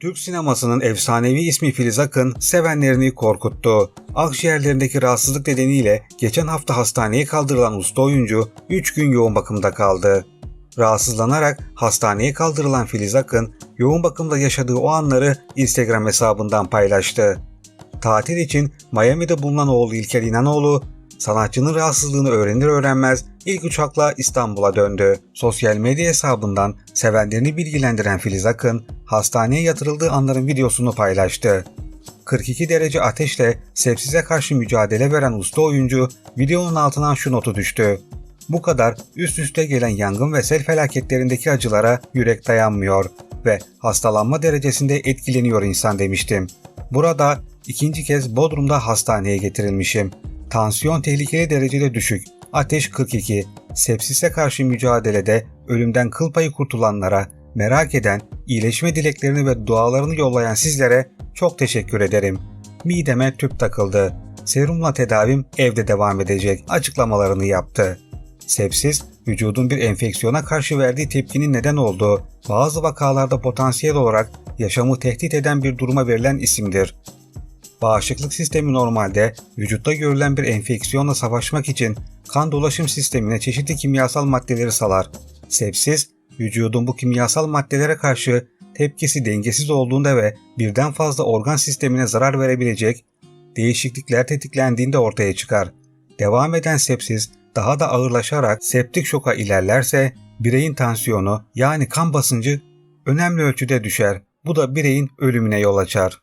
Türk sinemasının efsanevi ismi Filiz Akın sevenlerini korkuttu. Akciğerlerindeki rahatsızlık nedeniyle geçen hafta hastaneye kaldırılan usta oyuncu 3 gün yoğun bakımda kaldı. Rahatsızlanarak hastaneye kaldırılan Filiz Akın, yoğun bakımda yaşadığı o anları Instagram hesabından paylaştı. Tatil için Miami'de bulunan oğlu İlker İnanoğlu, sanatçının rahatsızlığını öğrenir öğrenmez ilk uçakla İstanbul'a döndü. Sosyal medya hesabından sevenlerini bilgilendiren Filiz Akın, hastaneye yatırıldığı anların videosunu paylaştı. 42 derece ateşle sepsize karşı mücadele veren usta oyuncu videonun altından şu notu düştü. Bu kadar üst üste gelen yangın ve sel felaketlerindeki acılara yürek dayanmıyor ve hastalanma derecesinde etkileniyor insan demiştim. Burada ikinci kez Bodrum'da hastaneye getirilmişim. Tansiyon tehlikeli derecede düşük. Ateş 42. Sepsise karşı mücadelede ölümden kıl payı kurtulanlara, merak eden, iyileşme dileklerini ve dualarını yollayan sizlere çok teşekkür ederim. Mideme tüp takıldı. Serumla tedavim evde devam edecek açıklamalarını yaptı. Sepsis, vücudun bir enfeksiyona karşı verdiği tepkinin neden olduğu, bazı vakalarda potansiyel olarak yaşamı tehdit eden bir duruma verilen isimdir. Bağışıklık sistemi normalde vücutta görülen bir enfeksiyonla savaşmak için kan dolaşım sistemine çeşitli kimyasal maddeleri salar. Sepsis, vücudun bu kimyasal maddelere karşı tepkisi dengesiz olduğunda ve birden fazla organ sistemine zarar verebilecek değişiklikler tetiklendiğinde ortaya çıkar. Devam eden sepsis daha da ağırlaşarak septik şoka ilerlerse bireyin tansiyonu yani kan basıncı önemli ölçüde düşer. Bu da bireyin ölümüne yol açar.